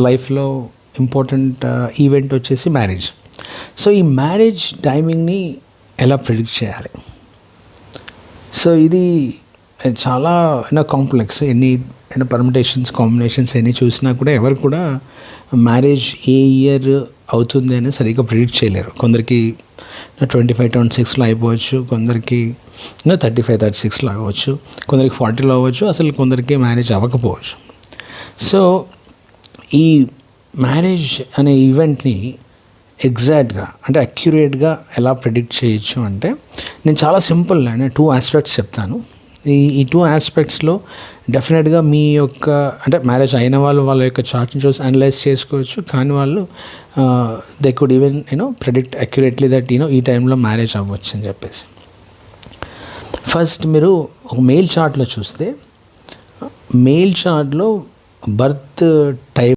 లైఫ్లో important event వచ్చేసి marriage. So ఈ మ్యారేజ్ టైమింగ్ని ఎలా ప్రిడిక్ట్ చేయాలి? సో ఇది చాలా అయినా కాంప్లెక్స్. ఎన్ని అయినా పర్మిటేషన్స్ కాంబినేషన్స్ ఎన్ని చూసినా కూడా ఎవరు కూడా మ్యారేజ్ ఏ ఇయర్ అవుతుంది అని సరిగ్గా ప్రిడిక్ట్ చేయలేరు. కొందరికి ట్వంటీ ఫైవ్ ట్వంటీ సిక్స్లో అయిపోవచ్చు. కొందరికి థర్టీ ఫైవ్ థర్టీ సిక్స్లో అవ్వచ్చు. కొందరికి ఫార్టీలో అవ్వచ్చు. అసలు కొందరికి మ్యారేజ్ అవ్వకపోవచ్చు. సో ఈ మ్యారేజ్ అనే ఈవెంట్ని ఎగ్జాక్ట్గా అంటే అక్యురేట్గా ఎలా ప్రిడిక్ట్ చేయొచ్చు అంటే నేను చాలా సింపుల్ నేను టూ ఆస్పెక్ట్స్ చెప్తాను. ఈ ఈ టూ ఆస్పెక్ట్స్లో డెఫినెట్గా మీ యొక్క అంటే మ్యారేజ్ అయిన వాళ్ళు వాళ్ళ యొక్క చార్ట్ని చూసి అనలైజ్ చేసుకోవచ్చు. కానీ వాళ్ళు they could even you know predict accurately that you know ఈ టైంలో మ్యారేజ్ అవ్వచ్చు అని చెప్పేసి. ఫస్ట్ మీరు ఒక మెయిల్ చార్ట్లో చూస్తే మెయిల్ చార్ట్లో బర్త్ టైం